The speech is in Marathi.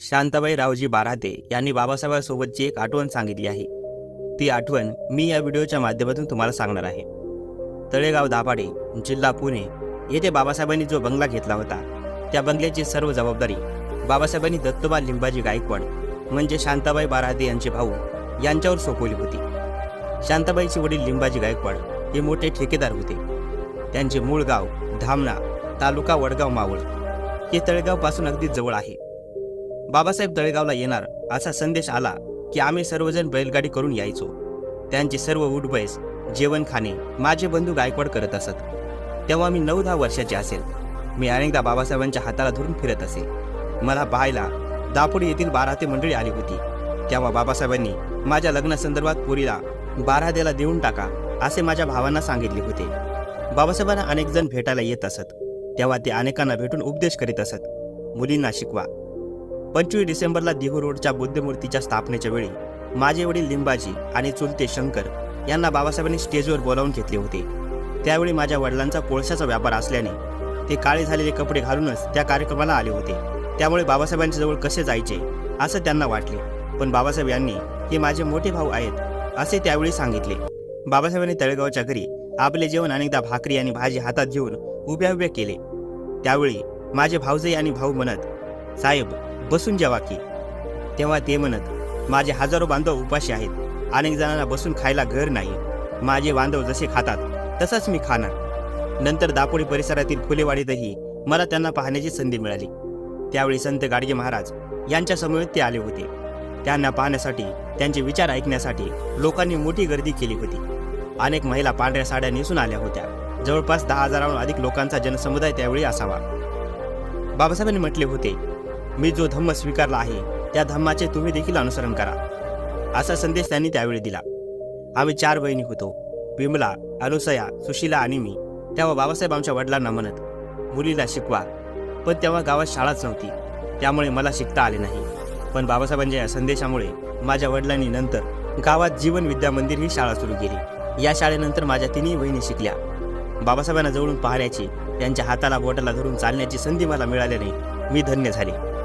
शांताबाई रावजी बाराते यांनी बाबासाहेबांसोबतची एक आठवण सांगितली आहे ती आठवण मी या व्हिडिओच्या माध्यमातून तुम्हाला सांगणार आहे. तळेगाव दाभाडे जिल्हा पुणे येथे बाबासाहेबांनी जो बंगला घेतला होता त्या बंगल्याची सर्व जबाबदारी बाबासाहेबांनी दत्तोबा लिंबाजी गायकवाड म्हणजे शांताबाई बाराते यांचे भाऊ यांच्यावर सोपवली होती. शांताबाईचे वडील लिंबाजी गायकवाड हे मोठे ठेकेदार होते. त्यांचे मूळ गाव धामणा तालुका वडगाव मावळ हे तळेगावपासून अगदी जवळ आहे. बाबासाहेब तळेगावला येणार असा संदेश आला की आम्ही सर्वजण बैलगाडी करून यायचो. त्यांचे सर्व उठबैस जेवण खाणे माझे बंधू गायकवाड करत असत. तेव्हा मी नऊ दहा वर्षाचे असेल. मी अनेकदा बाबासाहेबांच्या हाताला धरून फिरत असे. मला पाहायला दापोडी येथील बाराते मंडळी आली होती. तेव्हा बाबासाहेबांनी माझ्या लग्नासंदर्भात पुरीला बारादेला देऊन टाका असे माझ्या भावांना सांगितले होते. बाबासाहेबांना अनेक जण भेटायला येत असत. तेव्हा ते अनेकांना भेटून उपदेश करीत असत. मुलींना शिकवा. पंचवीस डिसेंबरला देहू रोडच्या बुद्धमूर्तीच्या स्थापनेच्या वेळी माझे वडील लिंबाजी आणि चुलते शंकर यांना बाबासाहेबांनी स्टेजवर बोलावून घेतले होते. त्यावेळी माझ्या वडिलांचा कोळशाचा व्यापार असल्याने ते काळे झालेले कपडे घालूनच त्या कार्यक्रमाला आले होते. त्यामुळे बाबासाहेबांच्या जवळ कसे जायचे असं त्यांना वाटले. पण बाबासाहेब यांनी हे माझे मोठे भाऊ आहेत असे त्यावेळी सांगितले. बाबासाहेबांनी तळेगावच्या घरी आपले जेवण अनेकदा भाकरी आणि भाजी हातात घेऊन उभ्या उभ्या केले. त्यावेळी माझे भाऊजई आणि भाऊ म्हणत साहेब बसून जेवा की. तेव्हा ते म्हणत माझे हजारो बांधव उपाशी आहेत. अनेक जणांना बसून खायला घर नाही. माझे बांधव जसे खातात तसंच मी खाणार. नंतर दापोडी परिसरातील फुलेवाडीतही मला त्यांना पाहण्याची संधी मिळाली. त्यावेळी संत गाडगे महाराज यांच्यासमोर ते आले होते. त्यांना पाहण्यासाठी त्यांचे विचार ऐकण्यासाठी लोकांनी मोठी गर्दी केली होती. अनेक महिला पांढऱ्या साड्या नेसून आल्या होत्या. जवळपास दहा हजाराहून अधिक लोकांचा जनसमुदाय त्यावेळी असावा. बाबासाहेबांनी म्हटले होते मी जो धम्म स्वीकारला आहे त्या धम्माचे तुम्ही देखील अनुसरण करा. असा संदेश त्यांनी त्यावेळी दिला. आम्ही चार बहिणी होतो. विमला अनुसया सुशीला आणि मी. तेव्हा बाबासाहेब आमच्या वडिलांना म्हणत मुलीला शिकवा. पण तेव्हा गावात शाळाच नव्हती. त्यामुळे मला शिकता आले नाही. पण बाबासाहेबांच्या या संदेशामुळे माझ्या वडिलांनी नंतर गावात जीवन विद्या मंदिर ही शाळा सुरू केली. या शाळेनंतर माझ्या तिन्ही बहिणी शिकल्या. बाबासाहेबांना जवळून पाहण्याची त्यांच्या हाताला बोटाला धरून चालण्याची संधी मला मिळाल्याने मी धन्य झाले.